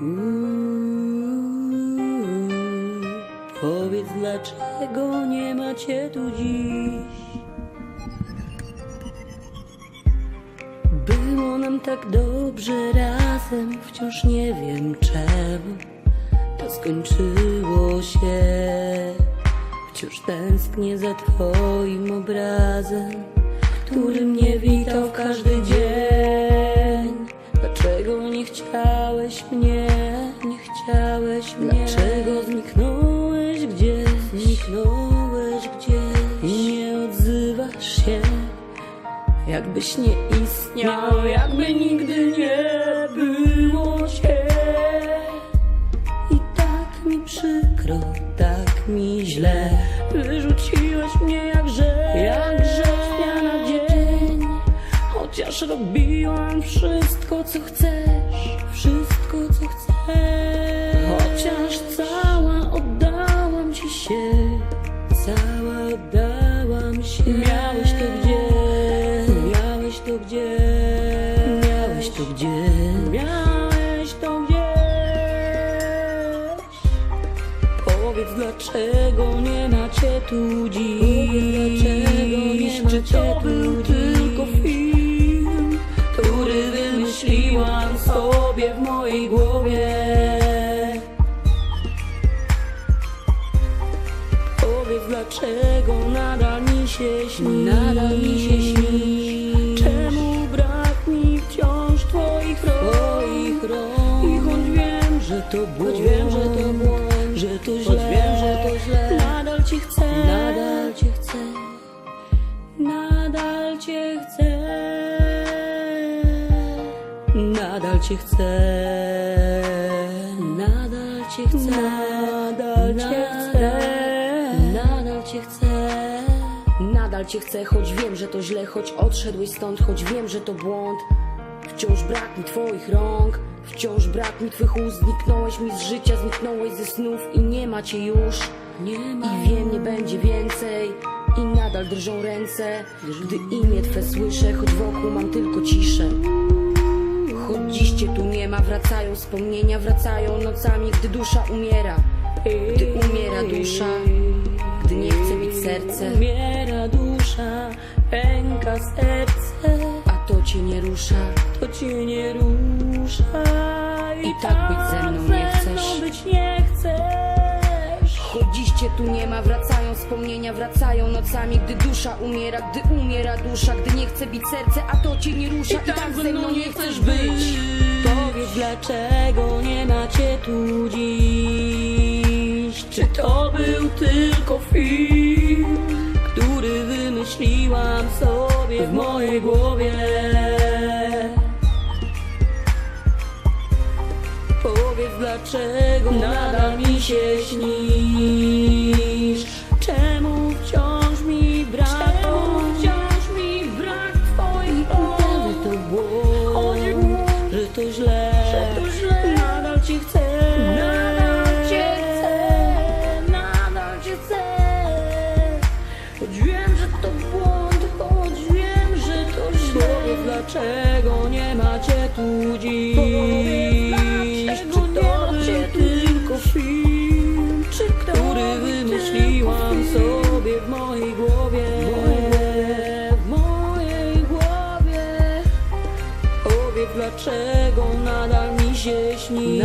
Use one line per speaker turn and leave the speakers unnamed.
Uuu, Powiedz dlaczego nie macie tu dziś? Było nam tak dobrze razem Wciąż nie wiem czemu. To skończyło się. Wciąż tęsknię za twoim obrazem Który mnie witał Jakbyś nie istniał, jakby nigdy nie było cię I tak mi przykro, tak mi źle. Wyrzuciłeś mnie jak grzech, jak dnia na dzień. Chociaż robiłam wszystko co chcesz, wszystko co chcesz. Chociaż cała miałeś to gdzie, miałeś to gdzieś? Powiedz dlaczego nie macie tu dziś? Czy to był tylko film Który wymyśliłam sobie w mojej głowie? Powiedz dlaczego nadal mi się śni? Nadal mi że to błąd, wiem, że to błąd, że to źle, wiem, że to źle. Nadal cię chcę, nadal cię chcę, nadal cię chcę, nadal cię chcę, nadal cię chcę, nadal cię chcę, nadal cię chcę.
Nadal cię chcę, choć wiem, że to źle, choć odszedłeś stąd, choć wiem, że to błąd. Wciąż brak mi twoich rąk wciąż brak mi twych ust, zniknąłeś mi z życia, zniknąłeś ze snów i nie ma cię już.
Nie ma
I wiem, nie będzie więcej i nadal drżą ręce, gdy imię twe słyszę, choć wokół mam tylko ciszę. Choć dziś cię tu nie ma, wracają wspomnienia, wracają nocami, gdy dusza umiera. Gdy umiera dusza, gdy nie chce bić serce,
Umiera dusza, pęka serce
to cię nie rusza.
To cię nie rusza
I tak być ze mną nie
ze mną
chcesz.
być nie chcesz
Choć dziś cię tu nie ma, wracają wspomnienia, wracają nocami, gdy dusza umiera, gdy umiera dusza, gdy nie chce bić serce, a to cię nie rusza. I, tak ze mną nie chcesz być.
Powiedz dlaczego nie macie tu dziś Czy to był tylko film w mojej głowie. Powiedz dlaczego nadal mi się śnisz? Czemu dlaczego nie macie tu dziś? Czy to był tylko film Czy który wymyśliłam sobie w mojej głowie? W mojej głowie. Powiedz dlaczego nadal mi się śni